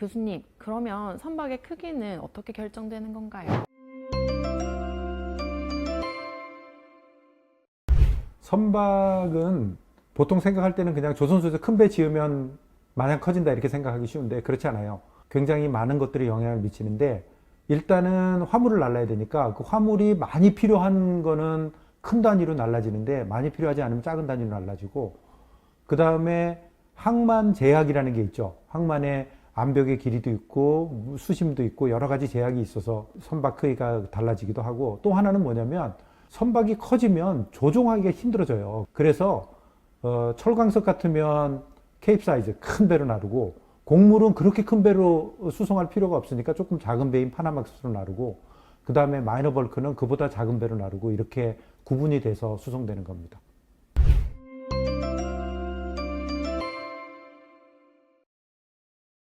교수님, 그러면 선박의 크기는 어떻게 결정되는 건가요? 선박은 보통 생각할 때는 그냥 조선소에서 큰 배 지으면 마냥 커진다 이렇게 생각하기 쉬운데 그렇지 않아요. 굉장히 많은 것들이 영향을 미치는데 일단은 화물을 날라야 되니까 그 화물이 많이 필요한 거는 큰 단위로 날라지는데 많이 필요하지 않으면 작은 단위로 날라지고 그 다음에 항만 제약이라는 게 있죠. 항만에 암벽의 길이도 있고 수심도 있고 여러 가지 제약이 있어서 선박 크기가 달라지기도 하고 또 하나는 뭐냐면 선박이 커지면 조종하기가 힘들어져요. 그래서 어, 철광석 같으면 케이프 사이즈 큰 배로 나르고 곡물은 그렇게 큰 배로 수송할 필요가 없으니까 조금 작은 배인 파나막스로 나르고 그 다음에 마이너 벌크는 그보다 작은 배로 나르고 이렇게 구분이 돼서 수송되는 겁니다.